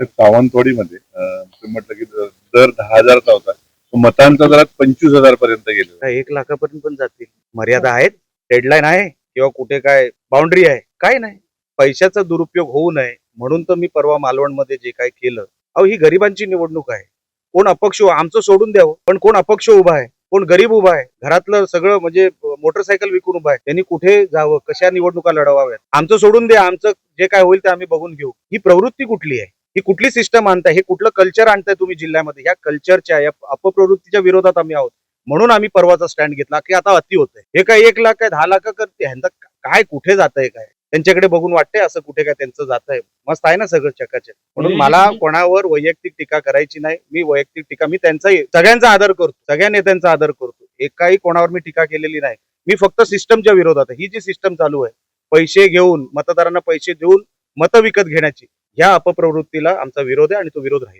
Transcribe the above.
तर सावंतवाडीमध्ये म्हटलं की दर दहा हजारचा होता. तो मतांचा दरात पंचवीस हजार पर्यंत काय एक लाखापर्यंत पण जातील. मर्यादा आहेत डेडलाईन आहे किंवा कुठे काय बाउंड्री आहे काय नाही. पैशाचा दुरुपयोग होऊ नये म्हणून तर मी परवा मालवणमध्ये जे काय केलं. अहो ही गरिबांची निवडणूक आहे. कोण अपक्ष आमचं सोडून द्यावं पण कोण अपक्ष उभा आहे? कोण गरीब उभा आहे? घरातलं सगळं म्हणजे मोटरसायकल विकून उभा आहे. त्यांनी कुठे जावं? कशा निवडणुका लढवाव्यात आमचं सोडून द्या. आमचं जे काय होईल ते आम्ही बघून घेऊ. ही प्रवृत्ती कुठली आहे? ही कुठली सिस्टम आणताय? हे कुठलं कल्चर आणताय तुम्ही जिल्ह्यामध्ये? या कल्चरच्या या अपप्रवृत्तीच्या विरोधात आम्ही आहोत. म्हणून आम्ही परवाचा स्टँड घेतला की आता अति होतंय. हे काय एक लाख काय दहा लाख करते ह्यांचं काय कुठे जात आहे काय? त्यांच्याकडे बघून वाटतंय असं कुठे काय त्यांचं जात आहे मस्त आहे ना सगळं चकाचक. म्हणून मला कोणावर वैयक्तिक टीका करायची नाही. मी वैयक्तिक टीका मी त्यांचा सगळ्यांचा आदर करतो. सगळ्या नेत्यांचा आदर करतो. एकाही कोणावर मी टीका केलेली नाही. मी फक्त सिस्टमच्या विरोधात आहे. ही जी सिस्टम चालू आहे पैसे घेऊन मतदारांना पैसे देऊन मतं विकत घेण्याची ह्या अपप्रवृत्तीला आमचा विरोध आहे आणि तो विरोध राहील.